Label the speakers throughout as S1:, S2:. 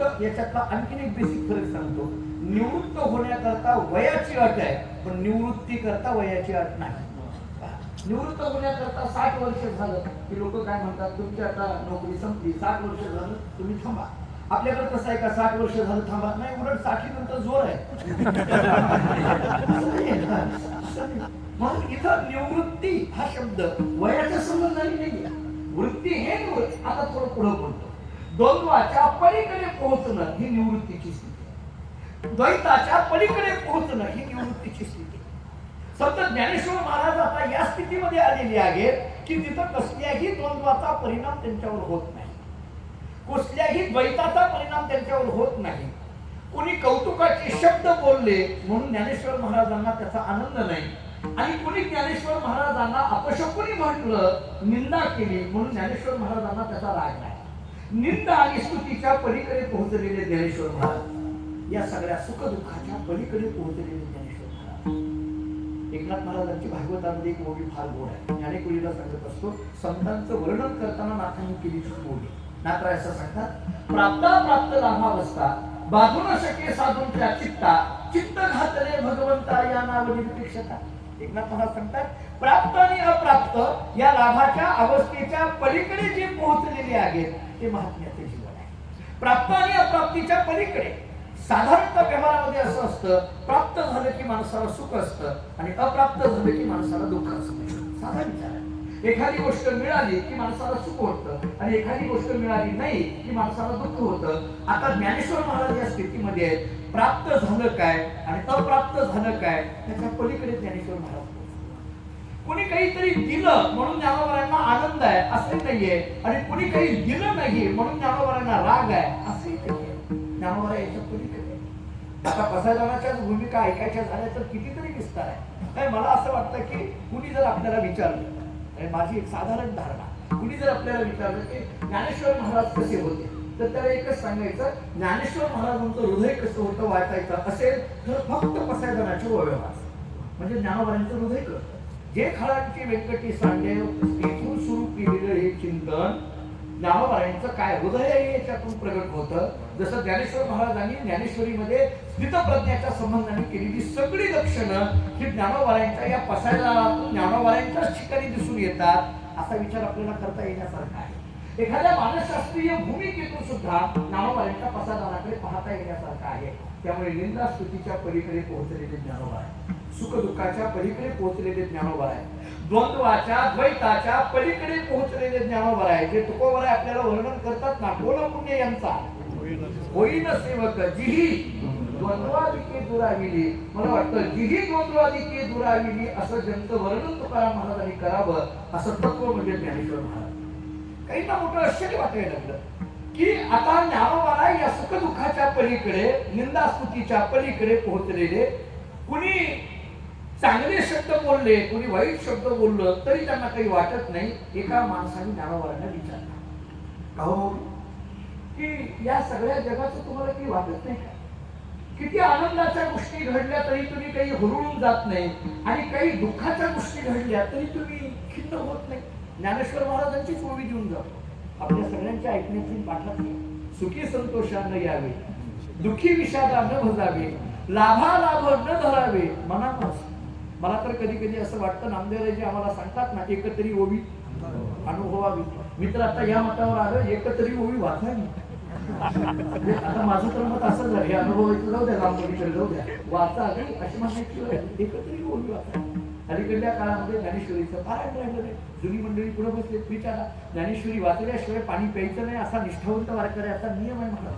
S1: निवृत्त याच्यातला आणखीन एक बेसिक फरक सांगतो. निवृत्त होण्याकरता वयाची अट आहे पण निवृत्ती करता वयाची अट नाही. निवृत्त होण्याकरता साठ वर्ष झालं की लोक काय म्हणतात तुमची आता नोकरी संपली साठ वर्ष झालं तुम्ही थांबा. आपल्याकडे कसं आहे का साठ वर्ष झालं थांबा? नाही उलटसाठी नंतर जोर आहे. म्हणून इथं निवृत्ती हा शब्द वयाच्या संबंधाने नाही वृत्ती हे निवृत्ती. आता थोडं पुढं बोलतो. द्वंद्वाच्या पलीकडे पोहोचणं ही निवृत्तीची स्थिती द्वैताच्या पलीकडे पोहोचणं ही निवृत्तीची स्थिती संत ज्ञानेश्वर महाराज आता या स्थितीमध्ये आलेली आहेत की तिथं कसल्याही द्वंद्वाचा परिणाम त्यांच्यावर होत नाही. कुठल्याही द्वैताचा परिणाम त्यांच्यावर होत नाही. कुणी कौतुकाचे शब्द बोलले म्हणून ज्ञानेश्वर महाराजांना त्याचा आनंद नाही. आणि कुणी ज्ञानेश्वर महाराजांना अपशकुनी म्हटलं निंदा केली म्हणून ज्ञानेश्वर महाराजांना त्याचा राग नाही. निंद आणि स्तुतीच्या पलीकडे पोहोचलेले ज्ञानेश्वर महाराज या सगळ्या सुख दुःखाच्या पलीकडे पोहोचलेले ज्ञानेश्वर महाराज. एकनाथ महाराजांची भागवतामध्ये एक मोठी फार गोड आहे. ज्ञानेकुलीला सांगत असतो संतांचं वर्णन करताना नाथांनी केली ती ओवी नाथराय असं सांगतात प्राप्ता प्राप्त लाभावस्था बाधू शके साधून त्या चित्ता चित्त घातले भगवंता या नाव निरपेक्षता. एकनाथ महाराज सांगतात प्राप्त आणि अप्राप्त या लाभाच्या अवस्थेच्या पलीकडे जे पोहोचलेले आहेत हे महात्म्याचे जीवन आहे. प्राप्त आणि अप्राप्तीच्या पलीकडे साधारणतः व्यवहारामध्ये असं असतं प्राप्त झालं की माणसाला सुख असतं आणि अप्राप्त झालं की माणसाला दुःख असतं. साधा विचार आहे. एखादी गोष्ट मिळाली की माणसाला सुख होतं आणि एखादी गोष्ट मिळाली नाही की माणसाला दुःख होतं. आता ज्ञानेश्वर महाराज या स्थितीमध्ये आहेत. प्राप्त झालं काय आणि अप्राप्त झालं काय त्याच्या पलीकडे ज्ञानेश्वर महाराज कोणी काहीतरी दिलं म्हणून ज्ञानोबरांना असे नाहीये आणि कुणी काही दिलं नाही म्हणून ज्ञानोबरांना राग आहे असंही नाहीये ज्ञानोबरा याच्या पलीकडे आता पसायदानाच्याच भूमिका ऐकायच्या झाल्या तर कितीतरी विस्तार आहे नाही मला असं वाटतं की कुणी जर आपल्याला विचारलं आणि माझी एक साधारण धारणा कुणी जर आपल्याला विचारलं की ज्ञानेश्वर महाराज कसे होते तर त्याला एकच सांगायचं ज्ञानेश्वर महाराजांचं हृदय कसं होतं वाचायचं असेल तर फक्त पसायदानाचे ओवे म्हणजे ज्ञानोबारांचं हृदय कळतं जे खळांची व्यंकटी सांडेव तेथून सुरू केलेलं हे चिंतन ज्ञानोबारांचं काय? हृदय याच्यातून प्रगट होतं. जसं ज्ञानेश्वर महाराजांनी ज्ञानेश्वरीमध्ये स्थितप्रज्ञाच्या संबंधाने केलेली सगळी लक्षणं ही ज्ञानोबारांच्या या पसायला ज्ञानोबारांच्याच ठिकाणी दिसून येतात असा विचार आपल्याला करता येण्यासारखा आहे. एखाद्या मानसशास्त्रीय भूमिकेतून सुद्धा ज्ञानोबारांच्या पसायदाराकडे पाहता येण्यासारखा आहे. त्यामुळे निंदा स्तुतीच्या पलीकडे पोहोचलेले ज्ञानोबा आहे सुख दुःखाच्या पलीकडे पोहोचलेले ज्ञानोबर आहे. द्वंद्वाच्या द्वैताच्या पलीकडे पोहोचलेले ज्ञानोबर आहे. जे तुकोबर आहे आपल्याला वर्णन करतात ना कोण पुण्य यांचा. होईन सेवक जिही द्वंद्वादिके दुराविली. मला वाटतं जिही द्वंद्वादिके दुराविली असं जंत वर्णन तुकाराम महाराजांनी करावं असं तत्व म्हणजे ज्ञानेश्वर महाराज. काहींना मोठं आश्चर्य वाटायला लागलं की आता ज्ञानोबाला या सुख दुःखाच्या पलीकडे निंदास्तुतीच्या पलीकडे पोहोचलेले कुणी चांगले शब्द बोलले कोणी वाईट शब्द बोललं तरी त्यांना काही वाटत नाही. एका माणसाने ज्ञानोबाला विचारला. हो की या सगळ्या जगाचं तुम्हाला काही वाटत नाही का? किती आनंदाच्या गोष्टी घडल्या तरी तुम्ही काही हुरळून जात नाही. आणि काही दुःखाच्या गोष्टी घडल्या तरी तुम्ही खिन्न होत नाही. ज्ञानेश्वर महाराजांची चोवी देऊन जातो आपल्या सगळ्यांच्या ऐकण्याची पाठत नाही सुखी संतोषानं यावे. दुःखी विषादा न भजावे. लाभा लाभ न धरावे. मनापासून. मला तर कधी कधी असं वाटतं नामदेवराजी आम्हाला सांगतात ना एकतरी ओवी अनुभवावी मी तर आता या मतावर आलो एकतरी ओवी वाचावी म्हणजे आता माझं तर मत असं झालं हे अनुभवायचं जाऊ द्या रामपलीकडे जाऊ द्या. वाचा आणि अशी म्हणायची वेळ आहे. एकतरी ओवी वाचा. अलीकडल्या काळामध्ये ज्ञानेश्वरीचं पारायण राहिलं नाही. जुनी मंडळी पुढे बसले विचारा ज्ञानेश्वरी वाचल्याशिवाय पाणी प्यायचं नाही असा निष्ठावंत वारकऱ्याचा नियम आहे मला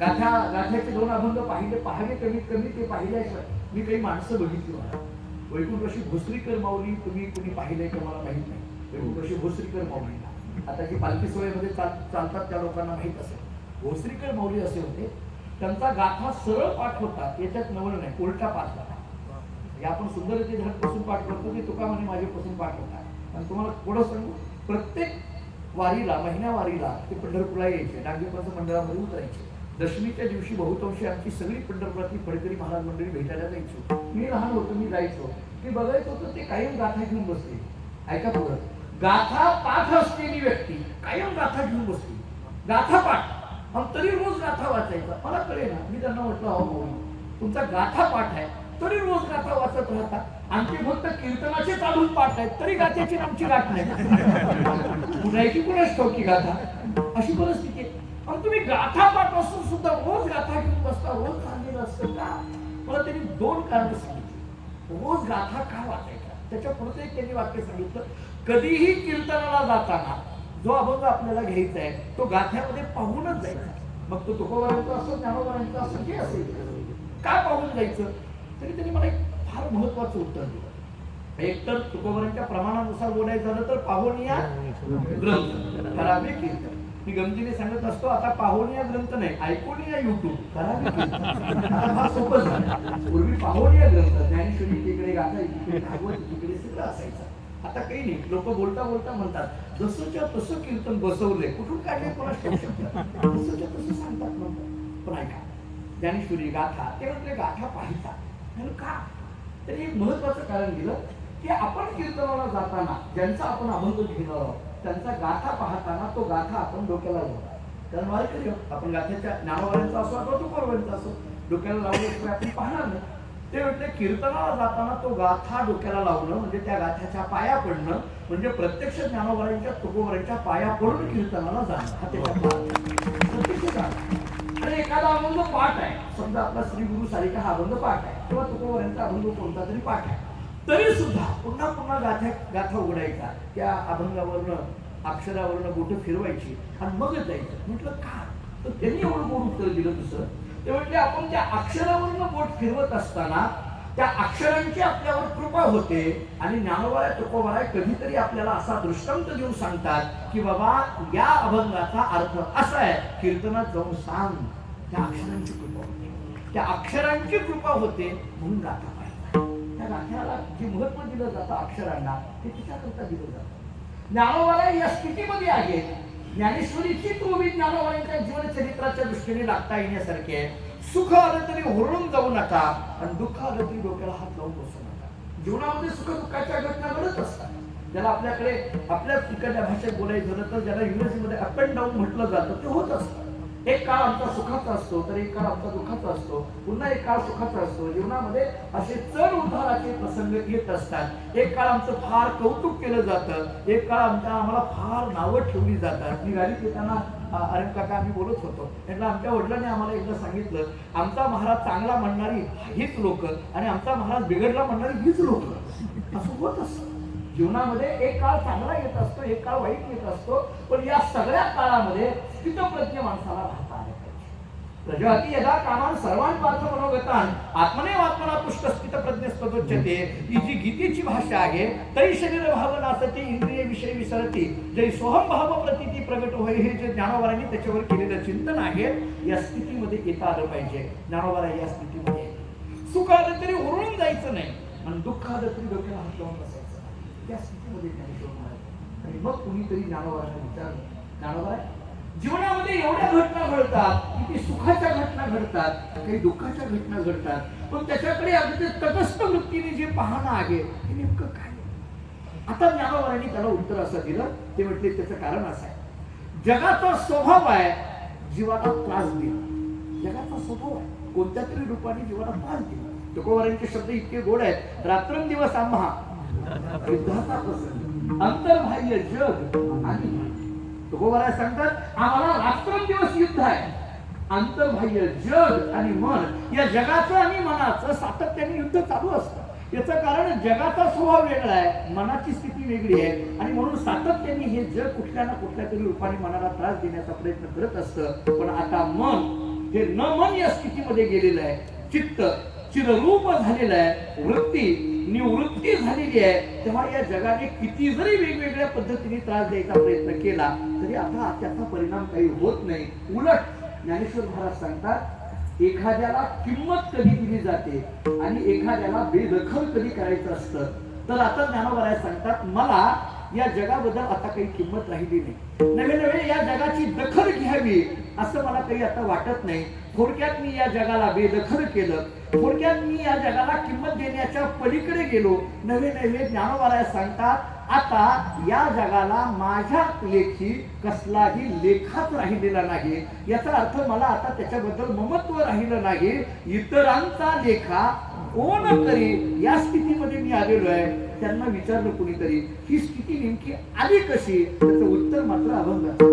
S1: गाथा गाथ्याचे दोन अभंग पाहिले पाहिले कमीत कमी ते पाहिल्याशिवाय मी काही माणसं बघितली मला. वैकुंठशी भोसरीकर माऊली तुम्ही कुणी पाहिलंय का मला माहीत नाही. वैकुंठशी भोसरीकर माऊलीला आता जी पालखी सोयमध्ये चाल चालतात त्या लोकांना माहीत असेल. भोसरीकर माऊली असे होते. त्यांचा गाथा सरळ पाठ होता. याच्यात नवल नाही उलटा पाठ झाला. हे आपण सुंदर ते पासून पाठ करतो ते तुका म्हणे माझ्यापासून पाठ होता. आणि तुम्हाला पुढं सांगू प्रत्येक वारीला महिन्या वारीला ते पंढरपूरला यायचे. नागरिकांच्या मंडळामध्ये उतरायचे. दशमीच्या दिवशी बहुतांशी आमची सगळी पंढरपुरातली फडकरी महाराज मंडळी भेटायला जायचो. मी लहान होतो मी जायचो. मी बघायचो तर ते कायम गाथा घेऊन बसले. ऐका पुढं. गाथा पाठ असलेली व्यक्ती कायम गाथा घेऊन बसली. गाथा पाठ. मग तरी रोज गाथा वाचायचा. मला कळे ना मी त्यांना म्हटलं अहो भाऊ तुमचा गाथा पाठ आहे. तरी रोज गाथा वाचत राहता. आमचे फक्त कीर्तनाचे चालून पाठ आहेत. तरी गाथ्याची आमची गाठ नाही कुणाची कुणाच ठाऊकी गाथा. अशी परिस्थिती आहे. आणि तुम्ही गाथा पाठ असून सुद्धा रोज गाथा घेऊन बसता रोज सांगितलं असतं का? मला त्यांनी दोन कारण सांगितली. रोज गाथा का वाचायचा? त्याच्या पुढचं एक त्यांनी वाक्य सांगितलं कधीही कीर्तनाला जाताना जो अभंग आपल्याला घ्यायचा आहे तो गाथ्यामध्ये पाहूनच जायचा. मग तो तुकोबारांचा असो ज्ञानोबारांचा असो जे असेल का पाहून जायचं? तरी त्यांनी मला एक फार महत्वाचं उत्तर दिलं. एक तर तुकोबारांच्या प्रमाणानुसार बोलायचं झालं तर पाहुणिया ग्रंथ. करावे कीर्तन. मी गमतीने सांगत असतो आता पाहुणिया ग्रंथ नाही ऐकून या युट्यूब फार सोपं झालं पूर्वी पाहुणिया ग्रंथ ज्ञानेश्वरी तिकडे गाथा इकडे भागवत तिकडे सगळं असायचं. आता काही नाही. लोक बोलता बोलता म्हणतात जसंच्या तसं कीर्तन बसवलंय. कुठून काढले कोणा जसंच्या तसं सांगतात म्हणतात. पण ऐका ज्ञानेश्वरी गाथा ते म्हटले गाथा पाहिता. का? तरी एक महत्वाचं कारण दिलं की आपण कीर्तनाला जाताना ज्यांचा आपण अभंग घेणार आहोत त्यांचा गाथा पाहताना तो गाथा आपण डोक्याला लावला कारण वारकरी हो, आपण गाथ्याच्या ज्ञानवाल्यांचा असो अथवा तुकोरवाल्यांचा असो डोक्याला लावल्याशिवाय आपण पाहणार नाही. ते म्हटले कीर्तनाला जाताना तो गाथा डोक्याला लावणं म्हणजे त्या गाथ्याच्या पाया पडणं म्हणजे प्रत्यक्ष ज्ञानोबरांच्या तुकोबरांच्या पाया पडून कीर्तनाला जाणं. हा त्याच्या जाणं. आणि एखादा अभंग पाठ आहे. समजा आपला श्री गुरु सारिका हा अभंग पाठ आहे. किंवा तुकोबरांचा अभंग कोणता तरी पाठ आहे. तरी सुद्धा पुन्हा पुन्हा गाथा गाथा उघडायचा. त्या अभंगावरनं अक्षरावरनं बोट फिरवायची आणि मग जायचं. म्हटलं का? तर त्यांनी एवढं बोट उत्तर दिलं दुसरं ते म्हटले आपण त्या अक्षरावरनं बोट फिरवत असताना त्या अक्षरांची आपल्यावर कृपा होते आणि ज्ञानोबाया तुकोबाराय कधीतरी आपल्याला असा दृष्टांत देऊन सांगतात की बाबा या अभंगाचा अर्थ असा आहे कीर्तनात जाऊन सांग. त्या अक्षरांची कृपा होते. त्या अक्षरांची कृपा होते म्हणून गाथा. त्या नाण्याला जे महत्त्व दिलं जातं अक्षरांना ते तिच्याकरता दिलं जातं. ज्ञानोवाला या स्थितीमध्ये आहे. ज्ञानेश्वरीची तोवी ज्ञानोवाल्यांच्या जीवनचरित्राच्या दृष्टीने लागता येण्यासारखी आहे. सुख आलं तरी हुरळून जाऊ नका आणि दुःख आलं तरी डोक्याला हात लावून बसू नका. जीवनामध्ये सुख दुःखाच्या घटना घडत असतात. ज्याला आपल्याकडे आपल्या तिकडल्या भाषेत बोलायचं झालं तर ज्याला इंग्रजीमध्ये अप अँड डाऊन म्हटलं जातं ते होत असतं. एक काळ आमचा सुखाचा असतो तर एक काळ आमचा दुःखाचा असतो. पुन्हा एक काळ सुखाचा असतो. जीवनामध्ये असे चढ उताराचे प्रसंग येत असतात. एक काळ आमचं फार कौतुक केलं जातं. एक काळ आमच्या आम्हाला फार नावं ठेवली जातात. मी गाडीत येताना अरे काका आम्ही बोलत होतो. त्यांना आमच्या वडिलांनी आम्हाला एकदा सांगितलं आमचा महाराज चांगला म्हणणारी हीच लोक आणि आमचा महाराज बिघडला म्हणणारी हीच लोक. असं होत असतं. जीवनामध्ये एक काळ चांगला येत असतो एक काळ वाईट येत असतो. पण या सगळ्या काळामध्ये स्थितप्रज्ञ माणसाला राहता आलं पाहिजे. प्रजाती यदा कामान सर्वान पार्थ मनोगतान आत्मने आत्मना पुष्ट स्थित प्रज्ञ ही जी गीतेची भाषा आहे तरी शरीर भावनासती इंद्रिय विषय विसरती जरी सोहम भाव प्रतिती प्रगट होय हे जे ज्ञानोबारांनी त्याच्यावर केलेलं चिंतन आहे या स्थितीमध्ये येता आलं पाहिजे. ज्ञानोबारा या स्थितीमध्ये सुख आलं तरी उरळून जायचं नाही आणि दुःख आलं तरी डोक्याला हात लावून बसायचं त्या स्थितीमध्ये ज्ञानेश्वर महाराज आणि मग कुणीतरी ज्ञानोबारांना विचारलं ज्ञानोबारा जीवनामध्ये एवढ्या घटना घडतात किती सुखाच्या घटना घडतात काही दुःखाच्या घटना घडतात पण त्याच्याकडे अगदी तटस्थ वृत्तीने जे पाहणं आहे हे नेमकं काय? आता ज्ञानोबरांनी त्याला उत्तर असं दिलं ते म्हटले त्याचं कारण असं आहे. जगाचा स्वभाव आहे जीवाला त्रास देणं. जगाचा स्वभाव आहे. कोणत्या तरी रूपाने जीवाला त्रास देणं. तुकोबरांचे शब्द इतके गोड आहेत. रात्रंदिवस आम्हा. युद्धाचा प्रसंग. अंतर्बाह्य जग आणि तुकोबारा सांगतात आम्हाला रात्रंदिवस युद्ध आहे. आंतरबाह्य जग आणि मन या जगाचं आणि मनाचं सातत्याने युद्ध चालू असतं. याचं कारण जगाचा स्वभाव वेगळा आहे मनाची स्थिती वेगळी आहे आणि म्हणून सातत्याने हे जग कुठल्या ना कुठल्या तरी रूपाने मनाला त्रास देण्याचा प्रयत्न करत असतं. पण आता मन हे न मन या स्थितीमध्ये गेलेलं आहे चित्त चिररूप झालेलं आहे वृत्ती निवृत्ती झालेली आहे तेव्हा या जगाने किती जरी वेगवेगळ्या पद्धतीने त्रास द्यायचा प्रयत्न केला तरी आता त्याचा परिणाम काही होत नाही. उलट ज्ञानेश्वर महाराज सांगतात एखाद्याला किंमत कधी दिली जाते आणि एखाद्याला बेदखल कधी करायचं असतं? तर आता ज्ञानोबराय सांगतात मला या जगाबद्दल आता काही किंमत राहिली नाही. नवे नवे या जगाची दखल घ्यावी असं मला काही आता वाटत नाही. थोडक्यात मी या जगाला बेदखल केलं. थोडक्यात मी या जगाला किंमत देण्याच्या पलीकडे गेलो. नवे नवे ज्ञानोबाराय सांगतात आता या जगाला माझ्या लेखी कसलाही लेखाच राहिलेला नाही. याचा अर्थ मला आता त्याच्याबद्दल ममत्व राहिलं नाही. इतरांचा लेखा कोण तरी या स्थितीमध्ये मी आलेलो आहे. त्यांना विचारलं कुणीतरी. ही स्थिती नेमकी आली कशी? त्याचं उत्तर मात्र अभंगाचं